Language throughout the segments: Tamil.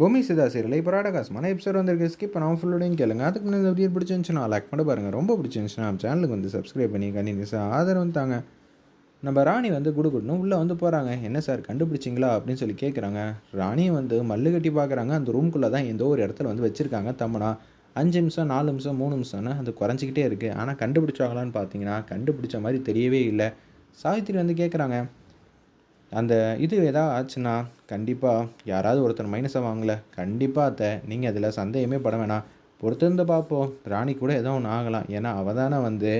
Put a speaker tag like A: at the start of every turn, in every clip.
A: பூமி சிதா சீரியல் இப்போ ராடகாசமான எபிசோட் வந்திருக்கு ஸ்கிப் பண்ணாமல் ஃபுல்லோடையும் கேளுங்க. அதுக்கு முன்னாடி இந்த வீடியோ பிடிச்சிருந்துச்சுன்னா லைக் பண்ண பாருங்கள் ரொம்ப பிடிச்சிருந்துச்சுன்னா சேனலுக்கு வந்து சப்ஸ்கிரைப் பண்ணி கண்டினியூஸாக ஆதரவு தாங்க. நம்ம ராணி வந்து குடுகுடுன்னு உள்ளே வந்து போகிறாங்க என்ன சார் கண்டுபிடிச்சிங்களா? அப்படின்னு சொல்லி கேட்குறாங்க ராணி வந்து மல்லு கட்டி பார்க்குறாங்க அந்த ரூம்குள்ளே தான் ஏதோ ஒரு இடத்துல வந்து வச்சுருக்காங்க தம்மனா. அஞ்சு நிமிஷம் நாலு நிமிஷம் மூணு நிமிஷம்னு அது குறைஞ்சிக்கிட்டே இருக்குது ஆனால் கண்டுபிடிச்சாங்களான்னு பார்த்தீங்கன்னா கண்டுபிடிச்ச மாதிரி தெரியவே இல்லை. சாவித்திரி வந்து கேட்குறாங்க அந்த இது எதாவது ஆச்சுன்னா கண்டிப்பாக யாராவது ஒருத்தர் மைனஸை வாங்கல. கண்டிப்பாக அத்தை நீங்கள் அதில் சந்தேகமே பட வேணாம். பொறுத்திருந்து பார்ப்போம். ராணி கூட ஏதோ ஒன்று ஆகலாம். ஏன்னா அவள் தானே வந்து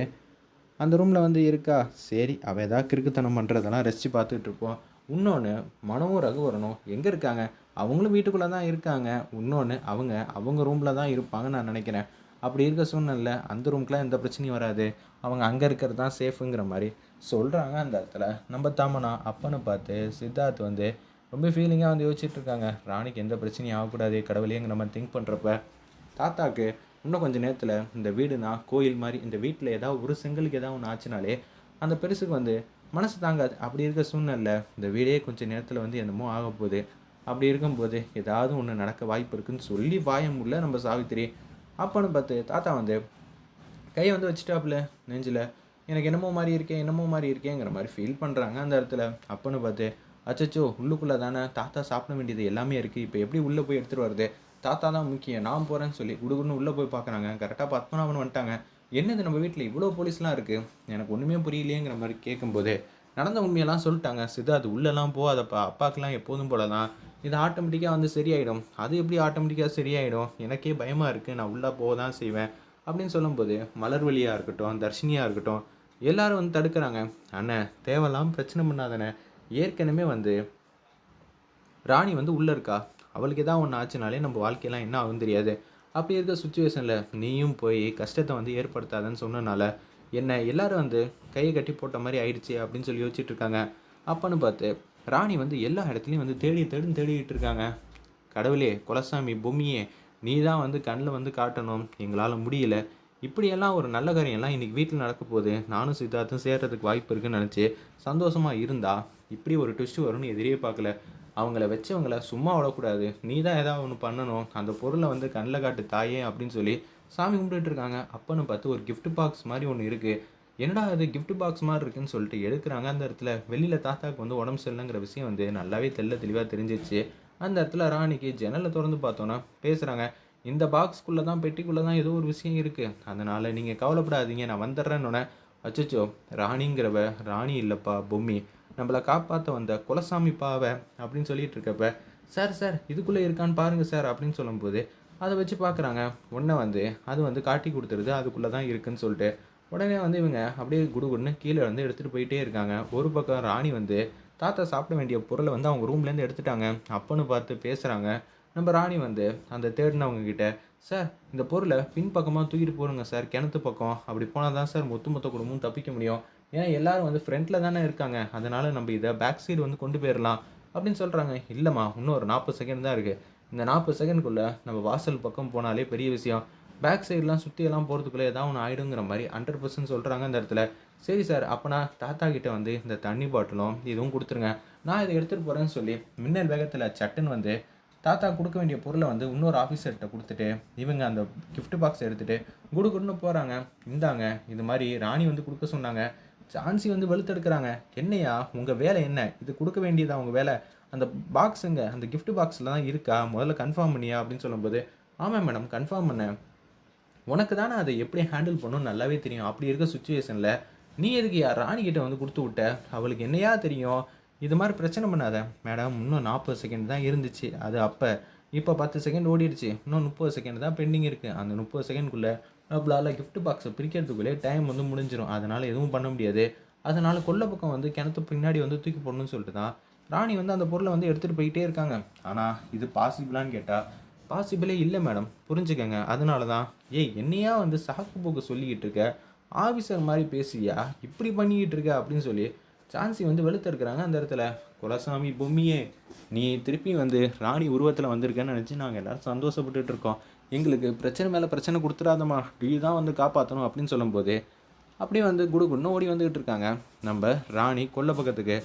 A: அந்த ரூமில் வந்து இருக்கா. சரி அவள் ஏதாவது கிறுக்குத்தனம் பண்ணுறதெல்லாம் ரசித்து பார்த்துட்டு இருப்போம். இன்னொன்று மனமும் ரகுவரனும் எங்கே இருக்காங்க? அவங்களும் வீட்டுக்குள்ளே தான் இருக்காங்க. இன்னொன்று அவங்க அவங்க ரூமில் தான் இருப்பாங்கன்னு நான் நினைக்கிறேன். அப்படி இருக்க சூழ்நிலை அந்த ரூம்க்குலாம் எந்த பிரச்சனையும் வராது. அவங்க அங்கே இருக்கிறது தான் சேஃபுங்கிற மாதிரி. சொல்கிறாங்க அந்த இடத்துல. நம்ம தாமனா அப்பனை பார்த்து சித்தார்த் வந்து ரொம்ப ஃபீலிங்காக வந்து யோசிச்சுட்டு இருக்காங்க. ராணிக்கு எந்த பிரச்சனையும் ஆகக்கூடாது கடவுளேங்கிற மாதிரி திங்க் பண்ணுறப்ப தாத்தாக்கு இன்னும் கொஞ்சம் நேரத்தில் இந்த வீடுனா கோயில் மாதிரி இந்த வீட்டில் ஏதாவது ஒரு செங்கலுக்கு ஏதாவது ஒன்று ஆச்சுனாலே அந்த பெருசுக்கு வந்து மனசு தாங்காது. அப்படி இருக்க சூழ்நிலை இந்த வீடே கொஞ்சம் நேரத்தில் வந்து என்னமோ ஆக போகுது. அப்படி இருக்கும்போது ஏதாவது ஒன்று நடக்க வாய்ப்பு இருக்குன்னு சொல்லி வாயம் உள்ள நம்ம சாவித்திரி. அப்பன்னு பார்த்து தாத்தா வந்து கையை வந்து வச்சுட்டாப்புல நெஞ்சில். எனக்கு என்னமோ மாதிரி இருக்கேன் என்னமோ மாதிரி இருக்கேங்கிற மாதிரி ஃபீல் பண்ணுறாங்க அந்த இடத்துல அப்போன்னு பார்த்து அச்சச்சோ உள்ளுக்குள்ளே தானே தாத்தா சாப்பிட வேண்டியது எல்லாமே இருக்குது இப்போ எப்படி உள்ளே போய் எடுத்துகிட்டு வருது தாத்தா தான் முக்கியம். நான் போகிறேன்னு சொல்லி குடுகுடுன்னு உள்ளே போய் பார்க்குறாங்க. கரெக்டாக பத்மநாபன் வந்துட்டாங்க. என்னது நம்ம வீட்டில் இவ்வளோ போலீஸ்லாம் இருக்குது எனக்கு ஒன்றுமே புரியலையேங்கிற மாதிரி கேட்கும்போது நடந்த உண்மையெல்லாம் சொல்லிட்டாங்க. சித்தார்த் உள்ளெல்லாம் போகாதப்பா. அப்பாக்கெலாம் எப்போதும் போல தான் இது ஆட்டோமேட்டிக்காக வந்து சரியாயிடும். அது எப்படி ஆட்டோமேட்டிக்காக சரியாயிடும்? எனக்கே பயமாக இருக்குது நான் உள்ளே போக தான் செய்வேன். அப்படின்னு சொல்லும்போது மலர்வழியாக இருக்கட்டும் தர்ஷினியாக இருக்கட்டும் எல்லாரும் வந்து தடுக்கிறாங்க. அண்ணன் தேவையில்லாமல் பிரச்சனை பண்ணாதானே ஏற்கனவே வந்து ராணி வந்து உள்ளே இருக்கா? அவளுக்கு எதாவது ஒன்று ஆச்சுனாலே நம்ம வாழ்க்கையெல்லாம் என்ன ஆகும் தெரியாது. அப்படி இருக்க சுச்சுவேஷனில் நீயும் போய் கஷ்டத்தை வந்து ஏற்படுத்தாதன்னு சொன்னனால என்ன எல்லாரும் வந்து கையை கட்டி போட்ட மாதிரி ஆயிடுச்சு அப்படின்னு சொல்லி யோசிச்சுட்டு இருக்காங்க. அப்பன்னு பார்த்து ராணி வந்து எல்லா இடத்துலையும் வந்து தேடி தேடி தேடிட்டு இருக்காங்க. கடவுளே குலசாமி பொம்மியே நீ தான் வந்து கண்ணில் வந்து காட்டணும். எங்களால் முடியல. இப்படியெல்லாம் ஒரு நல்ல காரியம்லாம் இன்றைக்கி வீட்டில் நடக்க போகுது நானும் சித்தார்த்தும் சேர்கிறதுக்கு வாய்ப்பு இருக்குன்னு நினச்சி சந்தோஷமாக இருந்தால் இப்படி ஒரு ட்விஸ்ட் வரும்னு எதிரே பார்க்கல. அவங்கள வச்சவங்கள சும்மா விடக்கூடாது. நீ தான் ஏதாவது ஒன்று பண்ணணும். அந்த பொருளை வந்து கண்ணில் காட்டு தாயே அப்படின்னு சொல்லி சாமி கும்பிட்டுட்டு இருக்காங்க. அப்பன்னு பார்த்து ஒரு கிஃப்ட் பாக்ஸ் மாதிரி ஒன்று இருக்குது என்னடா அது கிஃப்ட் பாக்ஸ் மாதிரி இருக்குன்னு சொல்லிட்டு எடுக்கிறாங்க. அந்த இடத்துல வெளியில் தாத்தாவுக்கு வந்து உடம்பு சரியில்லைங்கிற விஷயம் வந்து நல்லாவே தெல்ல தெளிவாக தெரிஞ்சிச்சு. அந்த இடத்துல ராணிக்கு ஜன்னலை திறந்து பார்த்தோன்னா பேசுகிறாங்க இந்த பாக்ஸ்க்குள்ளே தான் பெட்டிக்குள்ளே தான் ஏதோ ஒரு விஷயம் இருக்குது அதனால் நீங்கள் கவலைப்படாதீங்க நான் வந்துடுறேன்னொன்னே அச்சோ ராணிங்கிறவ ராணி இல்லைப்பா பொம்மி நம்மளை காப்பாற்ற வந்த குலசாமி பாவை அப்படின்னு சொல்லிட்டு இருக்கப்ப சார் சார் இதுக்குள்ளே இருக்கான்னு பாருங்கள் சார் அப்படின்னு சொல்லும்போது அதை வச்சு பார்க்குறாங்க உடனே வந்து அது வந்து காட்டி கொடுத்துருது அதுக்குள்ளே தான் இருக்குன்னு சொல்லிட்டு உடனே வந்து இவங்க அப்படியே குடுகுடுன்னு கீழே வந்து எடுத்துகிட்டு போயிட்டே இருக்காங்க. ஒரு பக்கம் ராணி வந்து தாத்தா சாப்பிட வேண்டிய பொருளை வந்து அவங்க ரூம்லேருந்து எடுத்துட்டாங்க. அப்பன்னு பார்த்து பேசுகிறாங்க நம்ம ராணி வந்து அந்த தேடினவங்க கிட்ட சார் இந்த பொருளை பின்பக்கமாக தூக்கிட்டு போடுங்க சார் கிணத்து பக்கம். அப்படி போனால் தான் சார் மொத்த மொத்த குடும்பமும் தப்பிக்க முடியும். ஏன்னா எல்லாரும் வந்து ஃப்ரண்ட்டில் தானே இருக்காங்க அதனால நம்ம இதை பேக் சைடு வந்து கொண்டு போயிடலாம் அப்படின்னு சொல்கிறாங்க இல்லைம்மா இன்னும் ஒரு நாற்பது செகண்ட் தான் இருக்குது இந்த நாற்பது செகண்ட்குள்ளே நம்ம வாசல் பக்கம் போனாலே பெரிய விஷயம். பேக் சைட்லாம் சுற்றியெல்லாம் போகிறதுக்குள்ளே ஏதாவது ஒன்று ஆகிடுங்கிற மாதிரி ஹண்ட்ரட் பர்சன்ட் சொல்கிறாங்க அந்த இடத்துல. சரி சார் அப்போ நான் தாத்தா கிட்டே வந்து இந்த தண்ணி பாட்டிலும் இதுவும் கொடுத்துருங்க. நான் இதை எடுத்துகிட்டு போகிறேன்னு சொல்லி மின்னல் வேகத்தில் சட்டுன்னு வந்து தாத்தா கொடுக்க வேண்டிய பொருளை வந்து இன்னொரு ஆஃபீஸர்கிட்ட கொடுத்துட்டு இவங்க அந்த கிஃப்ட் பாக்ஸ் எடுத்துகிட்டு குடுகுடுன்னு போகிறாங்க இந்தாங்க இது மாதிரி ராணி வந்து கொடுக்க சொன்னாங்க. சான்சி வந்து வெளுத்தெடுக்கிறாங்க என்னையா உங்கள் வேலை என்ன? இது கொடுக்க வேண்டியதா உங்கள் வேலை? அந்த பாக்ஸுங்க அந்த கிஃப்ட் பாக்ஸில் தான் இருக்கா? முதல்ல கன்ஃபார்ம் பண்ணியா? அப்படின்னு சொல்லும்போது ஆமாம் மேடம் கன்ஃபார்ம் பண்ணேன். உனக்கு தானே அதை எப்படி ஹேண்டில் பண்ணணும்னு நல்லாவே தெரியும். அப்படி இருக்க சுச்சுவேஷனில் நீ எதுக்கு யார் ராணிக்கிட்ட வந்து கொடுத்து விட்ட? அவளுக்கு என்னையா தெரியும்? இது மாதிரி பிரச்சனை பண்ணாத மேடம் இன்னும் நாற்பது செகண்ட் தான் இருந்துச்சு. அது அப்போ. இப்போ பத்து செகண்ட் ஓடிடுச்சு. இன்னும் முப்பது செகண்ட் தான் பெண்டிங் இருக்குது அந்த முப்பது செகண்ட்குள்ளே நம்மளால் கிஃப்ட் பாக்ஸை பிரிக்கிறதுக்குள்ளே டைம் வந்து முடிஞ்சிடும் அதனால் எதுவும் பண்ண முடியாது. அதனால் கொள்ள பக்கம் வந்து கிணத்து பின்னாடி வந்து தூக்கி போடணும்னு சொல்லிட்டு தான் ராணி வந்து அந்த பொருளை வந்து எடுத்துகிட்டு போயிட்டே இருக்காங்க. ஆனால் இது பாசிபிளான்னு கேட்டால் பாசிபிளே இல்லை மேடம் புரிஞ்சுக்கங்க. அதனால தான் ஏய் என்னையா வந்து சாக்கு போக்கு சொல்லிக்கிட்டு இருக்க? ஆஃபீஸர் மாதிரி பேசியா இப்படி பண்ணிக்கிட்டு இருக்க அப்படின்னு சொல்லி சான்சி வந்து வெளுத்தெடுக்கிறாங்க அந்த இடத்துல. குலசாமி பொம்மியே நீ திருப்பி வந்து ராணி உருவத்தில் வந்திருக்கேன்னு நினச்சி நாங்கள் எல்லாரும் சந்தோஷப்பட்டுட்டு இருக்கோம். எங்களுக்கு பிரச்சனை மேலே பிரச்சனை கொடுத்துடாதம்மா. நீ தான் வந்து காப்பாற்றணும் அப்படின்னு சொல்லும்போது அப்படியே வந்து குடுகுன்னு ஓடி வந்துக்கிட்டு இருக்காங்க. நம்ம ராணி கொல்லை பக்கத்துக்கு.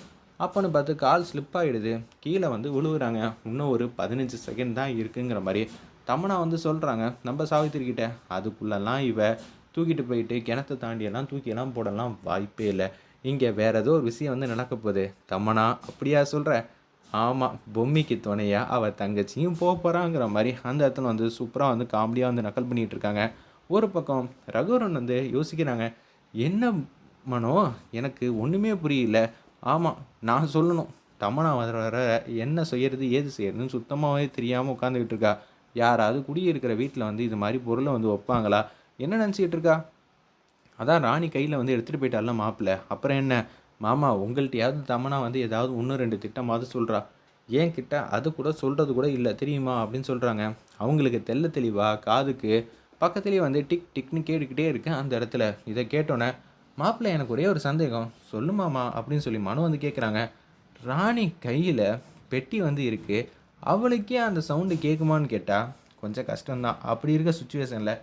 A: அப்போன்னு பார்த்து கால் ஸ்லிப் ஆகிடுது கீழே வந்து விழுவுறாங்க. இன்னும் ஒரு பதினஞ்சு செகண்ட் தான் இருக்குங்கிற மாதிரி தமனா வந்து சொல்கிறாங்க நம்ம சாவித்திரிக்கிட்ட அதுக்குள்ளெல்லாம் இவ தூக்கிட்டு போயிட்டு கிணத்தை தாண்டியெல்லாம் தூக்கியெல்லாம் போடலாம். வாய்ப்பே இல்லை. இங்கே வேற ஏதோ ஒரு விஷயம் வந்து நடக்க போகுது. தமனா அப்படியா சொல்கிற ஆமாம் பொம்மிக்கு துணையாக அவள் தங்கச்சியும் போக போகிறாங்கிற மாதிரி அந்த இடத்துல வந்து சூப்பராக வந்து காமெடியாக வந்து நக்கல் பண்ணிகிட்டு இருக்காங்க. ஒரு பக்கம் ரகுவரன் வந்து யோசிக்கிறாங்க என்ன மனோ? எனக்கு ஒன்றுமே புரியல. ஆமாம் நான் சொல்லணும். தமனா வர வர என்ன செய்யறது ஏது செய்யறதுன்னு சுத்தமாகவே தெரியாமல் உட்காந்துக்கிட்டு இருக்கா. யாராவது குடியிருக்கிற வீட்டில் வந்து இது மாதிரி பொருளை வந்து வைப்பாங்களா? என்ன நினச்சிக்கிட்டு இருக்கா? அதான் ராணி கையில் வந்து எடுத்துகிட்டு போயிட்டாலாம் மாப்பிள்ளை. அப்புறம் என்ன? மாமா உங்கள்கிட்டயாவது தமனா வந்து ஏதாவது ஒன்று ரெண்டு திட்டமாவது சொல்கிறா ஏன் கிட்ட அது கூட சொல்கிறது கூட இல்லை தெரியுமா? அப்படின்னு சொல்கிறாங்க அவங்களுக்கு தெல்ல தெளிவாக காதுக்கு பக்கத்துலேயே வந்து டிக் டிக்னு கேட்டுக்கிட்டே இருக்கேன் அந்த இடத்துல. இதை கேட்டோன்னே மாப்பிள்ளை எனக்கு ஒரே ஒரு சந்தேகம். சொல்லு மாமா அப்படின்னு சொல்லி மனு வந்து கேட்குறாங்க ராணி கையில் பெட்டி வந்து இருக்குது அவளுக்கே அந்த சவுண்டு கேட்குமான்னு கேட்டால் கொஞ்சம் கஷ்டம்தான். அப்படி இருக்க சுச்சுவேஷனில்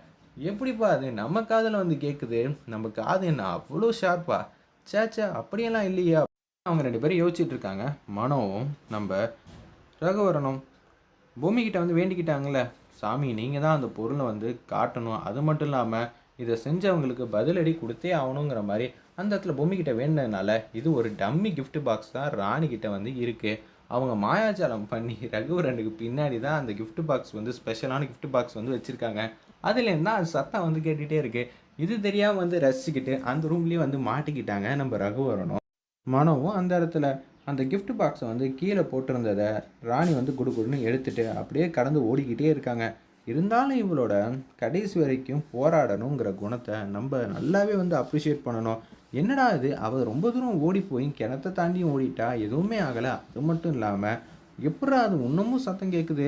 A: எப்படிப்பா அது? நம்ம காதில் வந்து கேட்குது நம்ம காது என்ன அவ்வளோ ஷார்ப்பா சேச்சா அப்படியெல்லாம் இல்லையா. அவங்க ரெண்டு பேரும் யோசிச்சுட்டு இருக்காங்க. மனோவும் நம்ம ரகுவரனும் பூமிக்கிட்ட வந்து வேண்டிக்கிட்டாங்களே சாமி நீங்கள் தான் அந்த பொருளை வந்து காட்டணும். அது மட்டும் இல்லாமல் இதை செஞ்சவங்களுக்கு பதிலடி கொடுத்தே ஆகணுங்கிற மாதிரி அந்த இடத்துல பூமிக்கிட்ட வேண்டதுனால இது ஒரு டம்மி கிஃப்ட் பாக்ஸ் தான் ராணிக்கிட்ட வந்து இருக்குது அவங்க மாயாஜாலம் பண்ணி ரகுவரனுக்கு பின்னாடி தான் அந்த கிஃப்ட் பாக்ஸ் வந்து ஸ்பெஷலான கிஃப்ட் பாக்ஸ் வந்து வச்சுருக்காங்க. அதுலேருந்து தான் அது சத்தம் வந்து கேட்டுகிட்டே இருக்கு. இது தெரியாமல் வந்து ரசிச்சுக்கிட்டு அந்த ரூம்லேயே வந்து மாட்டிக்கிட்டாங்க நம்ம ரகுவரனும். மனோவும் அந்த இடத்துல அந்த கிஃப்ட் பாக்ஸை வந்து கீழே போட்டிருந்ததை ராணி வந்து குடுகுடுன்னு எடுத்துட்டு அப்படியே கடந்து ஓடிக்கிட்டே இருக்காங்க. இருந்தாலும் இவளோட கடைசி வரைக்கும் போராடணுங்கிற குணத்தை நம்ம நல்லாவே வந்து அப்ரிஷியேட் பண்ணணும். என்னடா இது? அவள் ரொம்ப தூரம் ஓடி போய் கிணத்தை தாண்டியும் ஓடிட்டா எதுவுமே ஆகலை. அது மட்டும் இல்லாமல் எப்படா அது இன்னமும் சத்தம் கேட்குது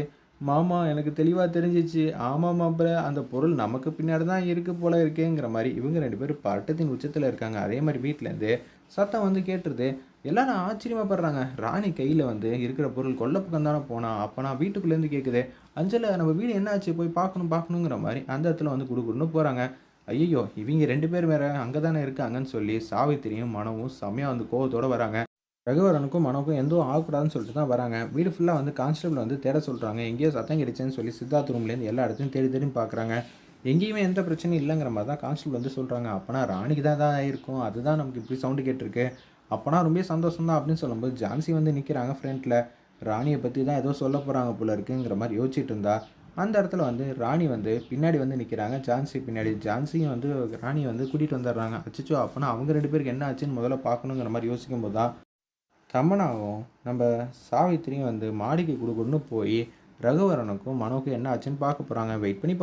A: மாமா எனக்கு தெளிவாக தெரிஞ்சிச்சு. ஆமாம் மாப்பிள்ள அந்த பொருள் நமக்கு பின்னாடி தான் இருக்குது போல இருக்கேங்கிற மாதிரி இவங்க ரெண்டு பேரும் பட்டத்தின் உச்சத்தில் இருக்காங்க. அதே மாதிரி வீட்டிலேருந்து சத்தம் வந்து கேட்டுருது. எல்லாரும் ஆச்சரியமாகப்படுறாங்க ராணி கையில் வந்து இருக்கிற பொருள் கொல்லப்பக்கம் தானே போனா அப்போ நான் வீட்டுக்குள்ளேருந்து கேட்குது அஞ்சலை நம்ம வீடு என்னாச்சு? போய் பார்க்கணும் பார்க்கணுங்கிற மாதிரி அந்த இடத்துல வந்து குடுகுடுன்னு போகிறாங்க ஐயோ இவங்க ரெண்டு பேர் வேற அங்கே தானே இருக்காங்கன்னு சொல்லி சாவித்திரியும் மனவும் செம்மையாக வந்து கோவத்தோடு வராங்க. ரகுவரனுக்கும் மனோக்கும் எதுவும் ஆகக்கூடாதுன்னு சொல்லிட்டு தான் வராங்க. வீடு ஃபுல்லாக வந்து கான்ஸ்டபிள் வந்து தேட சொல்கிறாங்க எங்கேயோ சத்தம் கிடைச்சேன்னு சொல்லி சித்தார்த் ரூம்லேருந்து எல்லா இடத்தையும் தேடி தேடி பார்க்குறாங்க எங்கேயுமே எந்த பிரச்சனையும் இல்லைங்கிற மாதிரி தான் கான்ஸ்டபிள் வந்து சொல்கிறாங்க அப்போனா ராணிக்கு தான் தான் இருக்கும். அதுதான் நமக்கு இப்படி சவுண்டு கேட்டிருக்கு. அப்போனா ரொம்ப சந்தோஷம் தான் அப்படின்னு சொல்லும்போது ஜான்சி வந்து நிற்கிறாங்க ஃப்ரண்ட்டில் ராணியை பற்றி தான் ஏதோ சொல்ல போகிறாங்க போல இருக்குங்கிற மாதிரி யோசிச்சுட்டு இருந்தா. அந்த இடத்துல வந்து ராணி வந்து பின்னாடி வந்து நிற்கிறாங்க ஜான்சி பின்னாடி ஜான்சியும் வந்து ராணியை வந்து கூட்டிகிட்டு வந்துடுறாங்க. அச்சச்சோ அப்போனா அவங்க ரெண்டு பேருக்கு என்ன ஆச்சுன்னு முதல்ல பார்க்கணுங்கிற மாதிரி யோசிக்கும் போது தான் தமனாவும் நம்ம சாவித்திரியும் வந்து மாடிக்கு கொடுக்கணும்னு போய் ரகுவரனுக்கும் மனோக்கும் என்ன ஆச்சுன்னு பார்க்க போகிறாங்க வெயிட் பண்ணி பா